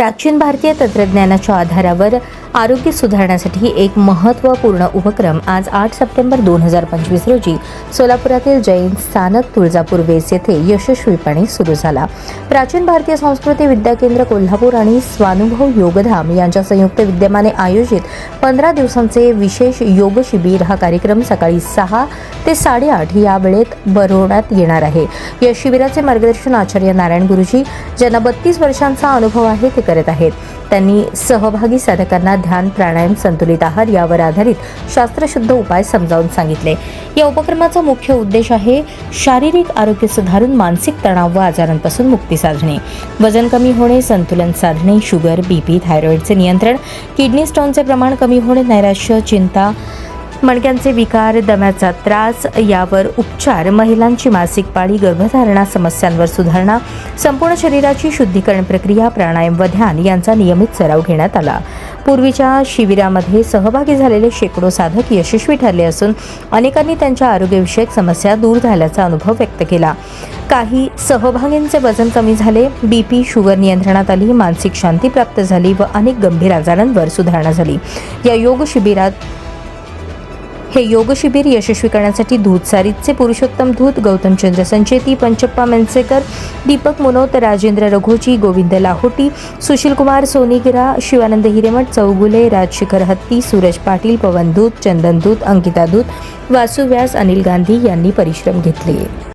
प्राचीन भारतीय तंत्रज्ञानाच्या आधारावर आरोग्य सुधारण्यासाठी एक महत्त्वपूर्ण उपक्रम आज आठ सप्टेंबर दोन हजार पंचवीस रोजी सोलापुरातील जैन स्थानक तुळजापूर वेस येथे यशस्वीपणे सुरू झाला. प्राचीन भारतीय संस्कृती विद्या केंद्र कोल्हापूर आणि स्वानुभव योगधाम यांच्या संयुक्त विद्यमाने आयोजित पंधरा दिवसांचे विशेष योग शिबिर हा कार्यक्रम सकाळी सहा ते साडेआठ या वेळेत भरवण्यात येणार आहे. या शिबिराचे मार्गदर्शन आचार्य नारायण गुरुजी ज्यांना बत्तीस वर्षांचा अनुभव आहे ते करत आहेत. त्यांनी सहभागी साधकांना ध्यान प्राणायाम संतुलित आहार यावर आधारित शास्त्रशुद्ध उपाय समजावून सांगितले. या उपक्रमाचा मुख्य उद्देश आहे शारीरिक आरोग्य सुधारून मानसिक तणाव व आजारांपासून मुक्ती साधणे. वजन कमी होणे संतुलन साधणे शुगर बीपी थायरॉईडचे नियंत्रण किडनी स्टोनचे प्रमाण कमी होणे नैराश्य चिंता मणक्यांचे विकार दम्याचा त्रास यावर उपचार महिलांची मासिक पाळी गर्भधारणा समस्यांवर सुधारणा संपूर्ण शरीराची शुद्धीकरण प्रक्रिया प्राणायाम व ध्यान यांचा नियमित सराव घेण्यात आला. पूर्वीच्या शिबिरामध्ये सहभागी झालेले शेकडो साधक यशस्वी ठरले असून अनेकांनी त्यांच्या आरोग्यविषयक समस्या दूर झाल्याचा अनुभव व्यक्त केला. काही सहभागींचे वजन कमी झाले बीपी शुगर नियंत्रणात आली मानसिक शांती प्राप्त झाली व अनेक गंभीर आजारांवर सुधारणा झाली. या योग शिबिरात हे योग शिबिर यशस्वी करण्यासाठी दूध सारितचे पुरुषोत्तम दूत गौतमचंद्र संचेती पंचप्पा मेनसेकर दीपक मुनोत राजेंद्र रघोजी गोविंद लाहोटी सुशीलकुमार सोनीगिरा शिवानंद हिरेमठ चौगुले राजशिखर हत्ती सूरज पाटील पवन धूत चंदन दूत अंकिता धूत वासू व्यास अनिल गांधी यांनी परिश्रम घेतले.